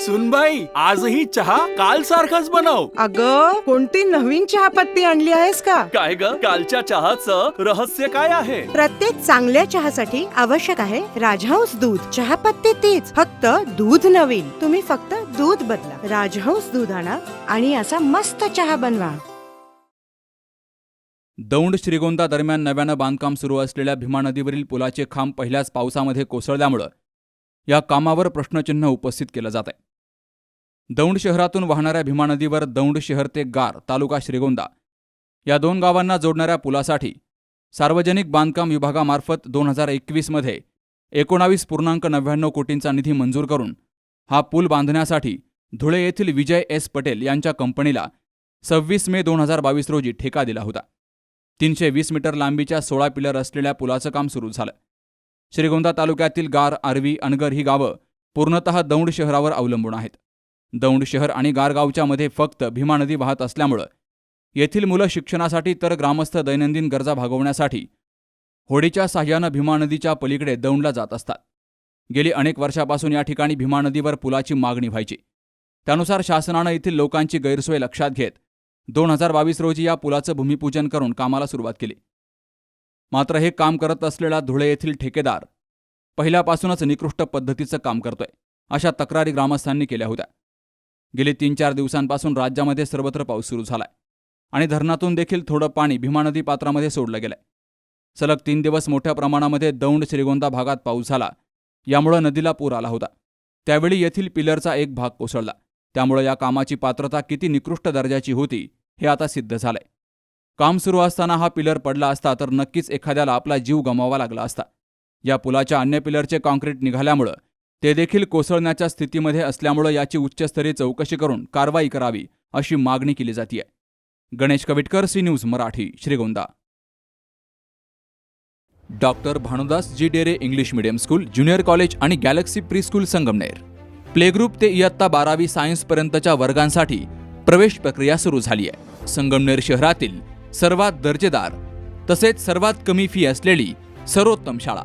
सुनबाई आजही चहा काल सारखाच बनव. अग कोणती नवीन चहापत्ती आणली आहेस का? काय ग? कालच्या चहाचं रहस्य काय आहे? प्रत्येक चांगल्या चहासाठी आवश्यक आहे राजहंस दूध. चहापत्ती तीच फक्त दूध नवीन. तुम्ही फक्त दूध बदला. राजहंस दूध आणा आणि असा मस्त चहा बनवा. दौंड श्रीगोंदा दरम्यान नव्यानं बांधकाम सुरू असलेल्या भीमा नदीवरील पुलाचे खांब पहिल्याच पावसामध्ये कोसळल्यामुळं या कामावर प्रश्नचिन्ह उपस्थित केलं जात आहे दौंड शहरातून वाहणाऱ्या भीमा नदीवर दौंड शहर ते गार तालुका श्रीगोंदा. या दोन गावांना जोडणाऱ्या पुलासाठी सार्वजनिक बांधकाम विभागामार्फत दोन हजार एकवीसमध्ये एकोणावीस पूर्णांक नव्याण्णव कोटींचा निधी मंजूर करून हा पूल बांधण्यासाठी धुळे येथील विजय एस पटेल यांच्या कंपनीला सव्वीस मे दोन हजार बावीस रोजी ठेका दिला होता. तीनशे वीस मीटर लांबीच्या सोळा पिलर असलेल्या पुलाचं काम सुरू झालं. श्रीगोंदा तालुक्यातील गार आर्वी अनगर ही गावं पूर्णतः दौंड शहरावर अवलंबून आहेत. दौंड शहर आणि गारगावच्या मध्ये फक्त भीमा नदी वाहत असल्यामुळं येथील मुलं शिक्षणासाठी तर ग्रामस्थ दैनंदिन गरजा भागवण्यासाठी होडीच्या साह्यानं भीमा नदीच्या पलीकडे दौंडला जात असतात. गेली अनेक वर्षापासून या ठिकाणी भीमा नदीवर पुलाची मागणी व्हायची. त्यानुसार शासनानं येथील लोकांची गैरसोय लक्षात घेत दोन हजार बावीस रोजी या पुलाचं भूमिपूजन करून कामाला सुरुवात केली. मात्र हे काम करत असलेला धुळे येथील ठेकेदार पहिल्यापासूनच निकृष्ट पद्धतीचं काम करतोय अशा तक्रारी ग्रामस्थांनी केल्या होत्या. गेली तीन चार दिवसांपासून राज्यामध्ये सर्वत्र पाऊस सुरू झालाय. आणि धरणातून देखील थोडं पाणी भीमा नदी पात्रामध्ये सोडलं गेलंय. सलग तीन दिवस मोठ्या प्रमाणामध्ये दौंड श्रीगोंदा भागात पाऊस झाला. यामुळं नदीला पूर आला होता. त्यावेळी येथील पिलरचा एक भाग कोसळला. त्यामुळे या कामाची पात्रता किती निकृष्ट दर्जाची होती हे आता सिद्ध झालंय. काम सुरू असताना हा पिलर पडला असता तर नक्कीच एखाद्याला आपला जीव गमावा लागला असता. या पुलाच्या अन्य पिलरचे कॉन्क्रीट निघाल्यामुळं ते देखील कोसळण्याच्या स्थितीमध्ये असल्यामुळं याची उच्चस्तरीय चौकशी करून कारवाई करावी अशी मागणी केली जाते Ganesh Kavitkar C news Marathi Shrigonda. Doctor Bhanudas ji Dere English medium school junior college आणि galaxy pre school Sangamner. Play group ते इयत्ता बारावी सायन्सपर्यंतच्या वर्गांसाठी प्रवेश प्रक्रिया सुरू झाली आहे संगमनेर शहरातील सर्वात दर्जेदार तसेच सर्वात कमी फी असलेली सर्वोत्तम शाळा.